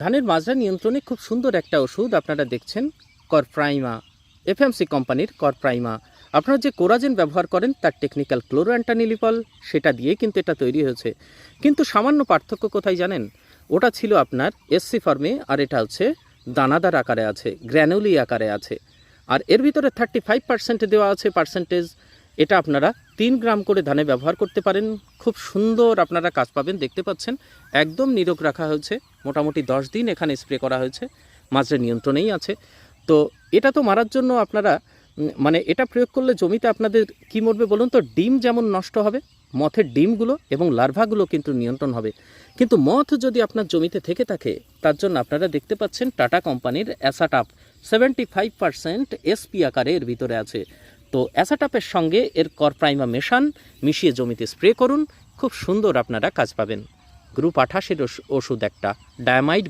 ধানের মাজরা নিয়ন্ত্রণে খুব সুন্দর একটা ওষুধ আপনারা দেখছেন, করপ্রাইমা, এফএমসি কোম্পানির করপ্রাইমা। আপনারা যে কোরাজেন ব্যবহার করেন, তার টেকনিক্যাল ক্লোরোঅ্যান্টানিলিপল, সেটা দিয়ে কিন্তু এটা তৈরি হয়েছে। কিন্তু সামান্য পার্থক্য কোথায় জানেন? ওটা ছিল আপনার এসসি ফর্মে আর এটা হচ্ছে দানাদার আকারে আছে গ্র্যানুলি আকারে আছে। আর এর ভিতরে থার্টি ফাইভ পার্সেন্ট দেওয়া আছে পার্সেন্টেজ এটা আপনারা তিন গ্রাম করে ধানে ব্যবহার করতে পারেন। খুব সুন্দর আপনারা কাজ পাবেন, দেখতে পাচ্ছেন। একদম নিরোগ রাখা হয়েছে। মোটামুটি দশ দিন এখানে স্প্রে করা হয়েছে। মাঝে নিয়ন্ত্রণেই আছে। তো এটা তো মারার জন্য আপনারা মানে এটা প্রয়োগ করলে জমিতে আপনাদের কি মরবে বলুন তো? ডিম যেমন নষ্ট হবে, মথের ডিমগুলো এবং লার্ভাগুলো কিন্তু নিয়ন্ত্রণ হবে। কিন্তু মথ যদি আপনার জমিতে থেকে থাকে, তার জন্য আপনারা দেখতে পাচ্ছেন টাটা কোম্পানির অ্যাসাটাপ সেভেন্টি ফাইভ পার্সেন্ট এসপি আকারে এর ভিতরে আছে। তো অ্যাসাটাপের সঙ্গে এর করপ্রাইমা মেশান, মিশিয়ে জমিতে স্প্রে করুন, খুব সুন্দর আপনারা কাজ পাবেন। গ্রুপ আঠাশের ওষুধ একটা, ডায়ামাইড